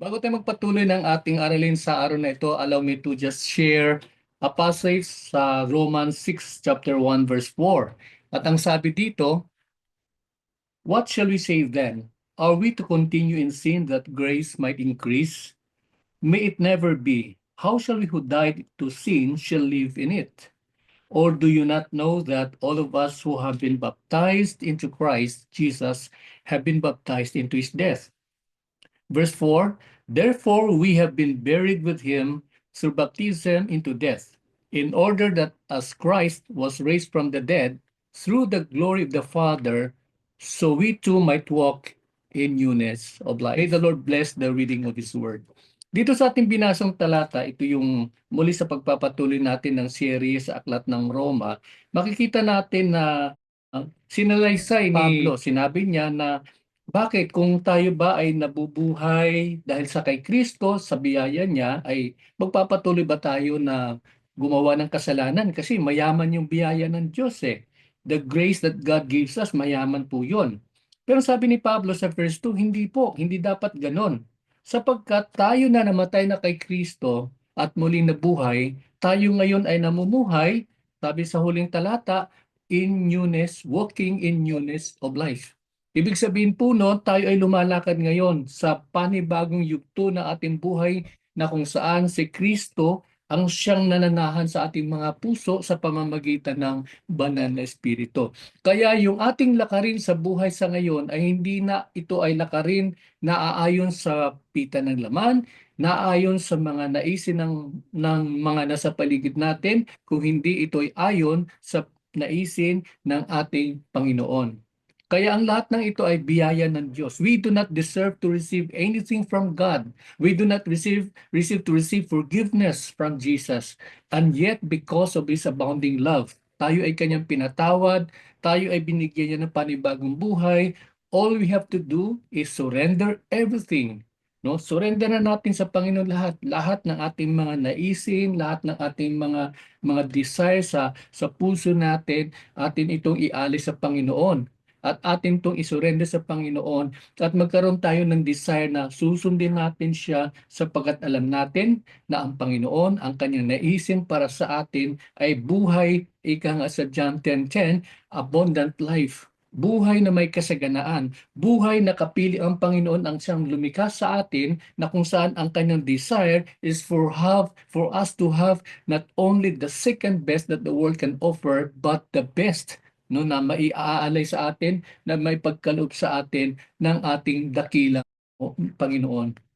Bago tayo magpatuloy ng ating aralin sa araw na ito, allow me to just share a passage sa Romans 6 chapter 1 verse 4. At ang sabi dito, What shall we say then? Are we to continue in sin that grace might increase? May it never be. How shall we who died to sin shall live in it? Or do you not know that all of us who have been baptized into Christ Jesus have been baptized into his death? Verse 4 Therefore we have been buried with him through baptism into death, in order that as Christ was raised from the dead through the glory of the Father, so we too might walk in newness of life. May the Lord bless the reading of His Word. Dito sa ating binasang talata, ito yung muli sa pagpapatuloy natin ng serye sa Aklat ng Roma, makikita natin na uh, sinalaysay ni Pablo, sinabi niya na bakit kung tayo ba ay nabubuhay dahil sa kay Kristo, sa biyaya niya, ay magpapatuloy ba tayo na gumawa ng kasalanan? Kasi mayaman yung biyaya ng Diyos eh. The grace that God gives us, mayaman po yun. Pero sabi ni Pablo sa verse 2, hindi po, hindi dapat ganon. Sapagkat tayo na namatay na kay Kristo at muling nabuhay, tayo ngayon ay namumuhay, sabi sa huling talata, in newness, walking in newness of life. Ibig sabihin po no, tayo ay lumalakad ngayon sa panibagong yugto ng ating buhay na kung saan si Kristo ang siyang nananahan sa ating mga puso sa pamamagitan ng banal na espiritu. Kaya yung ating lakarin sa buhay sa ngayon ay hindi na ito ay lakarin na aayon sa pita ng laman, naayon sa mga naisin ng, ng mga nasa paligid natin, kung hindi ito ay ayon sa naisin ng ating Panginoon. Kaya ang lahat ng ito ay biyaya ng Diyos. We do not deserve to receive anything from God. We do not receive receive to receive forgiveness from Jesus. And yet because of His abounding love, tayo ay kanyang pinatawad, tayo ay binigyan niya ng panibagong buhay. All we have to do is surrender everything. No, surrender na natin sa Panginoon lahat, lahat ng ating mga naisin, lahat ng ating mga mga desire sa sa puso natin, atin itong ialis sa Panginoon at atin itong isurrender sa Panginoon at magkaroon tayo ng desire na susundin natin siya sapagkat alam natin na ang Panginoon, ang kanyang naisin para sa atin ay buhay, ika nga sa John 10.10, abundant life. Buhay na may kasaganaan, buhay na kapili ang Panginoon ang siyang lumikha sa atin na kung saan ang kanyang desire is for have for us to have not only the second best that the world can offer but the best no na maiaalay sa atin na may pagkaloob sa atin ng ating dakilang Panginoon.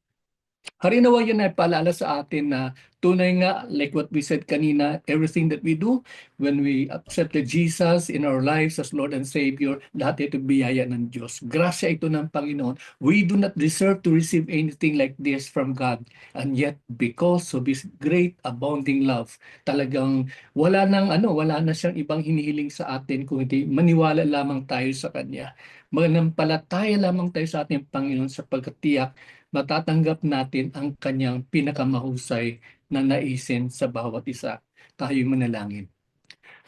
Harinawa yan ay paalala sa atin na tunay nga, like what we said kanina, everything that we do, when we accepted Jesus in our lives as Lord and Savior, lahat ito biyaya ng Diyos. Grasya ito ng Panginoon. We do not deserve to receive anything like this from God. And yet, because of His great abounding love, talagang wala nang ano, wala na siyang ibang hinihiling sa atin kung hindi maniwala lamang tayo sa Kanya. Manampalataya lamang tayo sa ating Panginoon sapagkat tiyak matatanggap natin ang kanyang pinakamahusay na naisin sa bawat isa. Tayo manalangin.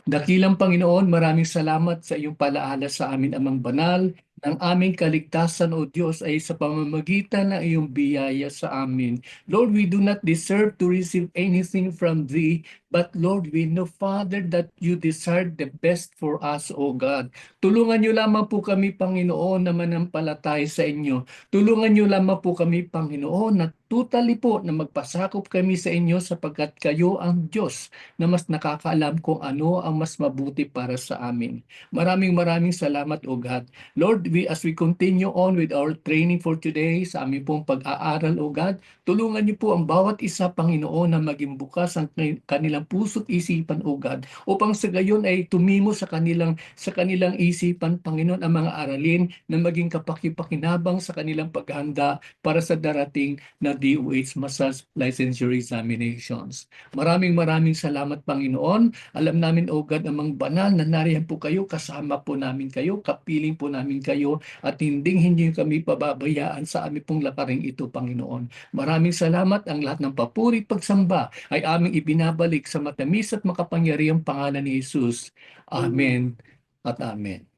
Dakilang Panginoon, maraming salamat sa iyong palaala sa amin amang banal ng aming kaligtasan o Diyos ay sa pamamagitan ng iyong biyaya sa amin. Lord, we do not deserve to receive anything from Thee, but Lord, we know, Father, that You desire the best for us, O God. Tulungan niyo lamang po kami, Panginoon, na manampalatay sa inyo. Tulungan niyo lamang po kami, Panginoon, na totally po na magpasakop kami sa inyo sapagkat kayo ang Diyos na mas nakakaalam kung ano ang mas mabuti para sa amin. Maraming maraming salamat, O God. Lord, we, as we continue on with our training for today, sa aming pong pag-aaral, O God, tulungan niyo po ang bawat isa, Panginoon, na maging bukas ang kanilang puso't isipan, O God, upang sa gayon ay tumimo sa kanilang sa kanilang isipan, Panginoon, ang mga aralin na maging kapakipakinabang sa kanilang paghanda para sa darating na DOH Massage Licensure Examinations. Maraming maraming salamat, Panginoon. Alam namin, O God, amang banal na nariyan po kayo, kasama po namin kayo, kapiling po namin kayo, at hindi hindi kami pababayaan sa aming pong lakaring ito, Panginoon. Maraming salamat. Ang lahat ng papuri pagsamba ay aming ibinabalik sa matamis at makapangyarihang pangalan ni Jesus. Amen at Amen.